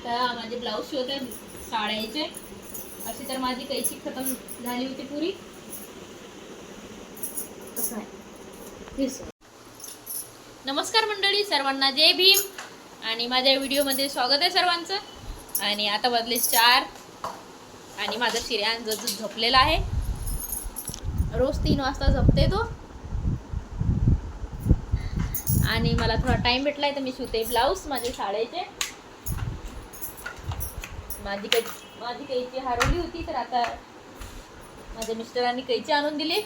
आता माझे ब्लाऊज शिवत आहे साड्याचे. अशी तर माझी कैची खतम झाली होती पुरी. आहे. नमस्कार मंडळी सर्वांना जय भीम. आणि माझ्या व्हिडिओमध्ये स्वागत आहे सर्वांचं. आणि आता बदले चार. आणि माझा शिर्यान जो झपलेला झोपलेला आहे. रोज तीन वाजता झोपते तो. आणि मला थोडा टाइम आहे तर मी शिवते ब्लाऊज माझे साड्याचे. माझी कै माझी कैची हरवली होती तर आता माझ्या मिस्टरांनी कैची आणून दिली.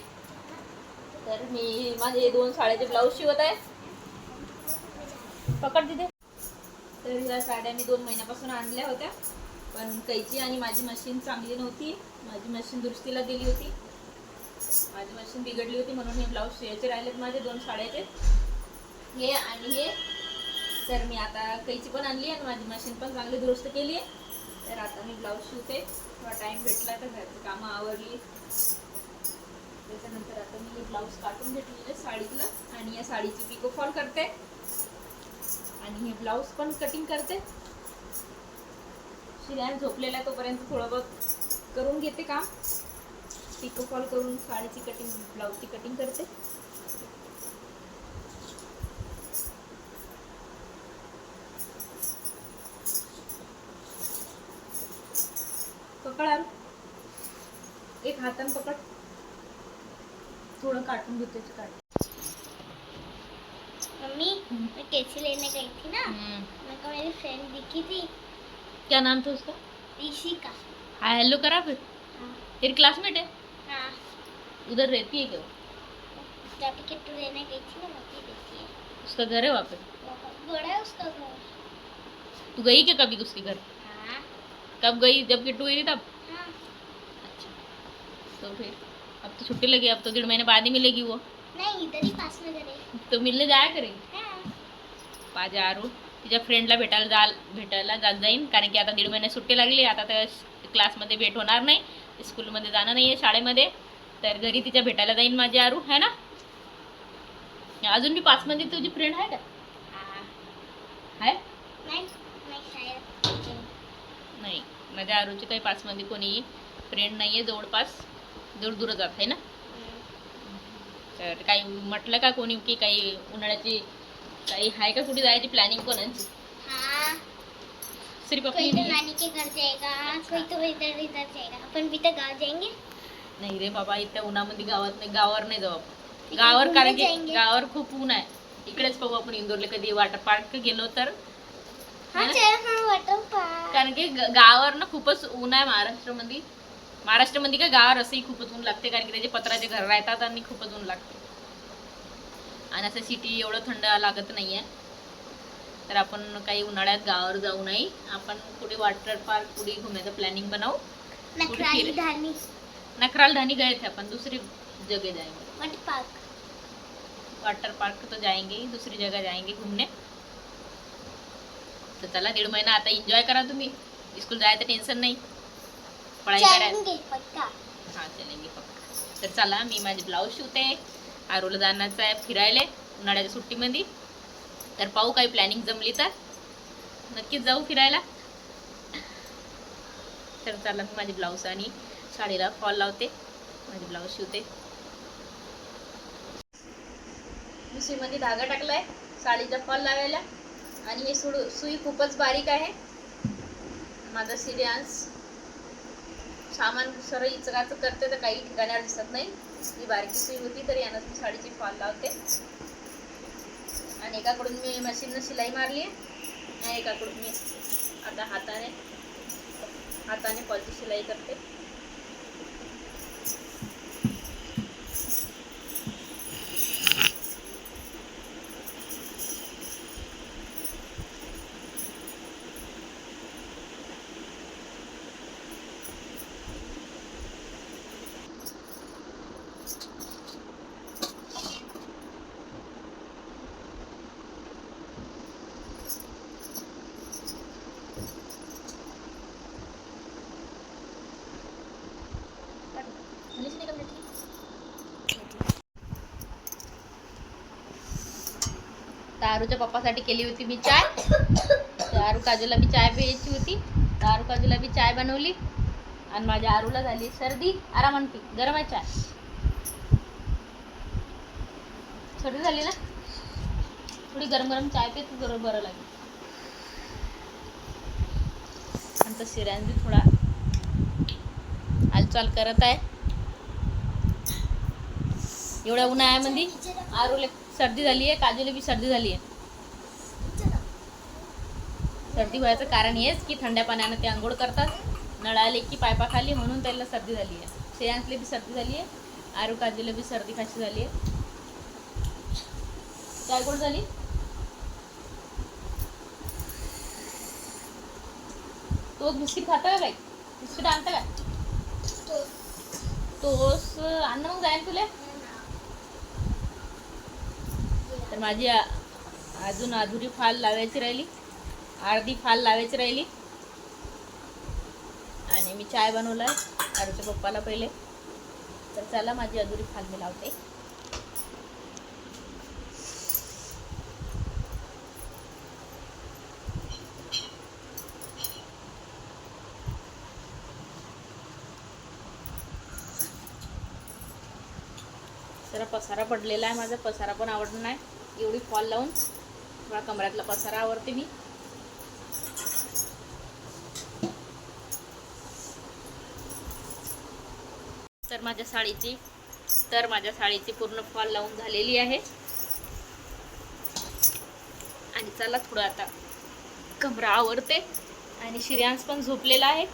तर मी माझे दोन साड्याचे ब्लाऊज शिवत आहे. पकड तिथे. तर ह्या साड्या मी दोन महिन्यापासून आणल्या होत्या. पण कैची आणि माझी मशीन चांगली नव्हती. माझी मशीन दुरुस्तीला दिली होती. माझी मशीन बिघडली होती म्हणून हे ब्लाऊज शिवायचे राहिलेत माझे दोन साड्याचे. हे आणि हे. तर मी आता कैची पण आणली आणि माझी मशीन पण चांगली दुरुस्त केली आहे. तर आता मी ब्लाऊज शिवते. थोडा टाईम भेटला तर घरची कामं आवरली. त्याच्यानंतर आता मी हे ब्लाऊज काटून घेतलेलं साडीतलं आणि या साडीची पिको फॉल करते. आणि हे ब्लाऊज पण कटिंग करते. शिर्यान झोपलेला आहे तोपर्यंत थोडं बहुत करून घेते काम. पिको फॉल करून साडीची कटिंग ब्लाऊजची कटिंग करते. एक हातान पकड. थोडं काटून घेते काट मम्मी मैं कैची लेने गई थी ना. मेरे को मेरी फ्रेंड दिखी थी. क्या नाम था उसका? ऋषि का हाँ हेलो करा फिर. हाँ. तेरी क्लासमेट है? हाँ. उधर रहती है क्या किट्टू लेने गई थी ना वही देखी है. उसका घर है वहाँ पे? बड़ा है उसका घर. तू गई क्या कभी उसके घर? हाँ. कब गई? जब किट्टू गई थी तब? हाँ. तो फिर। अब तो छुट्टी लगी अब तो डेढ़ महीने बाद ही मिलेगी वो। नहीं इधर ही पास में है। तो मिलने जाया करेगी हाँ। माझ्या आरू तिच्या फ्रेंडला भेटायला जा भेटायला जात जाईन। कारण की आता दीड महिने सुट्टी लागली आता तर क्लासमध्ये भेट होणार नाही स्कूलमध्ये जाणं नाही आहे शाळेमध्ये. तर घरी तिच्या भेटायला जाईन माझी आरू है ना? अजून बी पाचमध्ये तुझी फ्रेंड आहे का? हाँ. आहे? नाही माझ्या आरूची काही पाचमध्ये कोणी फ्रेंड नाही आहे जवळपास. दूर दूर जात आहे ना? तर काही म्हटलं का कोणी की काही उन्हाळ्याची काही आहे का कुठे जायची प्लॅनिंग कोणाची? हाँ. सिर्फ कोई अपनी तो नानी के घर जाएगा कोई तो इधर इधर जाएगा। अपन भी तो गाँव जाएंगे। नाही रे बाबा इथल्या उन्हामध्ये गावात नाही गावावर नाही जाऊ आपण. गावावर कारण की. गावावर खूप ऊन आहे. इकडेच पाहू आपण इंदोरला कधी वॉटर पार्क गेलो तर. कारण की गावावर ना खूपच ऊन आहे महाराष्ट्रामध्ये. महाराष्ट्रामध्ये काय गावावर असंही खूपच ऊन लागते कारण की त्याचे पत्राचे घर राहतात आणि खूपच ऊन लागते. आणि असं सिटी एवढं थंड लागत नाहीये. तर आपण काही उन्हाळ्यात गावावर जाऊ नये आपण कुठे वॉटर पार्क कुठे घुमायचं प्लॅनिंग बनावू. नखराली धानी. गए थे अपन दूसरी जगह जाएंगे वाटर पार्क वाटर पार्क तो जाएंगे ही दूसरी जगह जाएंगे घूमने. तर चला दीड महिना आता एन्जॉय करा तुम्ही. स्कूल जायचं टेन्शन नाही. चलेंगे पक्का हां चलेंगे पक्का तर चला मी माझे ब्लाऊज शिवते. आरोला जाण्याचं आहे फिरायला उन्हाळ्याच्या सुट्टीमध्ये. तर पाहू काही प्लॅनिंग जमली तर. नक्कीच जाऊ फिरायला. तर चला मी माझे ब्लाऊज आणि साडीला फॉल लावते. माझे ब्लाऊज शिवते. दुसरीमध्ये धागा टाकलाय साडीचा फॉल लावायला. आणि हे सुड सुई खूपच बारीक आहे. माझा सिरियन्स सामान सरळ इचकाचं करते तर काही ठिकाणी दिसत नाही. ही बारकी सुई होती तर यानं मी साडीची फॉल लावते. आणि एकाकडून मी मशीननं शिलाई मारली आहे आणि एकाकडून मी आता हाताने हाताने फॉलची शिलाई करते झालीच नाही का भेटली? आरूच्या पप्पासाठी केली होती मी चाय. तर आरू काजूला बी चाय प्यायची होती. तर आरू काजूला बी चाय बनवली. आणि माझ्या आरूला झाली सर्दी. आरामान पी गरम आहे चाय. सर्दी झाली ना? थोडी गरम गरम चाय पे तू बरं बरं लागेल. आणि तर शिऱ्यान बी थोडा हालचाल करत आहे. एवढ्या उन्हाळ्यामध्ये आरूला सर्दी झाली आहे काजूला बी सर्दी झाली आहे. सर्दी व्हायचं कारण हेच की थंड्या पाण्यानं ते आंघोळ करतात नळ आले की पायपाखाली म्हणून त्याला सर्दी झाली आहे. श्रेयांसला बी सर्दी झाली आहे आरू काजूला बी सर्दी खाशी झाली आहे. काय गोड झाली? तो बिस्किट खाता का काय बिस्किट आणता काय तोस अन्न मग जाईल तुला? तर माझी अजून अधुरी फाल लावायची राहिली. अर्धी फाल लावायची राहिली. आणि मी चाय बनवलाय आरूच्या पप्पाला पहिले. तर चला माझी अधुरी फाल मी लावते. जरा पसारा पडलेला आहे माझा. पसारा पण आवडला नाही. एवढी फॉल लावून थोडा कमरातला पसारा आवडते मी. तर माझ्या साडीची तर माझ्या साडीची पूर्ण फॉल लावून झालेली आहे. आणि चला थोडं आता कमरा आवडते आणि श्रेयांश पण झोपलेला आहे.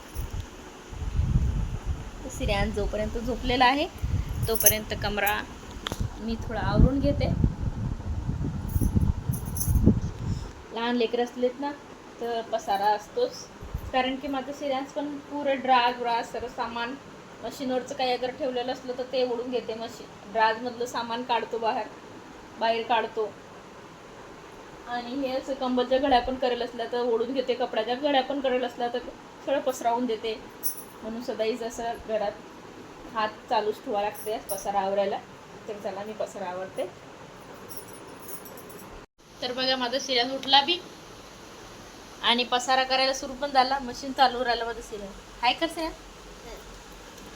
तर जोपर्यंत झोपलेला आहे तोपर्यंत कमरा मी थोडा आवरून घेते. लहान लेकरं असलेत ना तर पसारा असतोच. कारण की माझं सिरियन्स पण पुरं ड्राग ब्राज सर्व सामान मशीनवरचं काही अगर ठेवलेलं असलं तर ते ओढून घेते मशीन ड्राजमधलं सामान काढतो बाहेर बाहेर काढतो. आणि हे असं कंबलच्या घड्या पण करेल असल्या तर ओढून घेते कपड्याच्या घड्या पण करेल असल्या तर सगळं पसरावून देते. म्हणून सदाईच असं घरात हात चालूच ठेवा लागते पसारा आवरायला. तर चला मी पसारा आवरते. तर बघा माझा सिरियस उठला बी. आणि पसारा करायला सुरू पण झाला. मशीन चालू राहिलं माझं सिरियस हाय कर सिरियस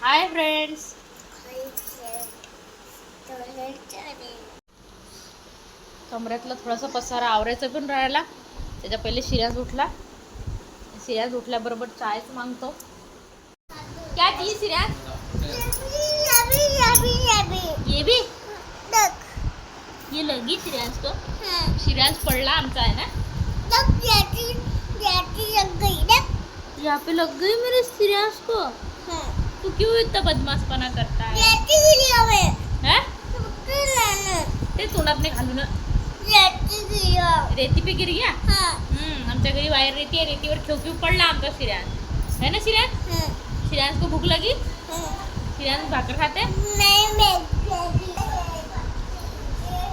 हाय फ्रेंड्स कमऱ्यातला थोडासा पसारा आवरायचा पण राहिला. त्याच्या पहिले सिरियाज उठला. सिरियाज उठल्याबरोबर चायच मागतो. क्या ती सिरियाज ये भी ये लगी सिराज को। शिराज पडला आमचा है ना? यहाँ पे लग गई मेरे सिराज को। तू क्यों इतना बदमाशपना करता है? हैं? ते तोंडात नाही घालू ना रेती पे गिर गया? हम्म, आमच्या घरी वायर रेती आहे रेतीवर खेव खेव पडला आमचा शिराज है ना शिराज शिराज को भूक लगी? शिराज भाकर खाते?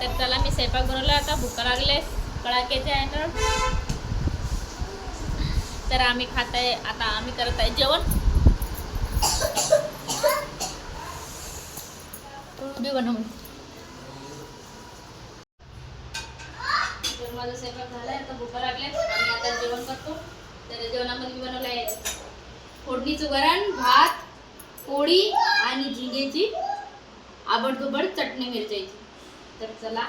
तर चला मी स्वयंपाक बनवला. आता भूक लागले कडाक्याचे आहे ना तर आम्ही खात आहे आता आम्ही करत आहे जेवण. तू बी बनव तर माझा स्वयंपाक झालाय. आता भूक लागले आणि आता जेवण करतो. तर जेवणामध्ये मी बनवलं आहे फोडणीचं वरण भात पोळी आणि झिंगेची आबडधोबड चटणी मिरच्याची. तर चला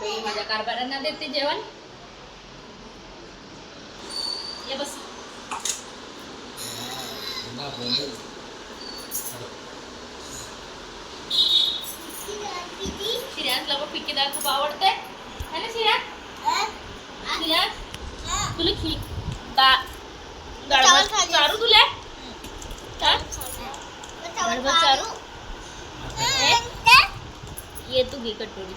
मी माझ्या कारभारांना देते जेवण. ये बस. श्रेयांसला पण पिक्की डाळ खूप आवडते है ना श्रेयास श्रेयास तुला खी खाली. चारू तुला? चारू? ये तू घे कटोरी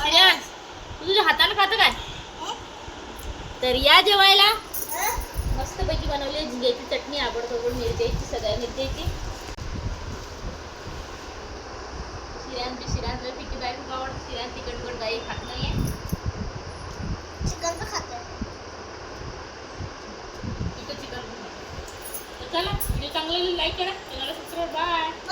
श्रेयास तू तुझ्या हाताने खातं काय? तर या जेवायला. मस्तपैकी बनवली आहे झिंग्याची चटणी आवडतो मिरच्याची सगळ्या मिरच्याची. शिऱ्यांची शिऱ्यांचं फिकी बाई खूप आवडतं शिऱ्यान तिखट गोड बाई खात नाहीये. चिकन खाते चिकन चला व्हिडिओ चांगला लाईक करा. Bye.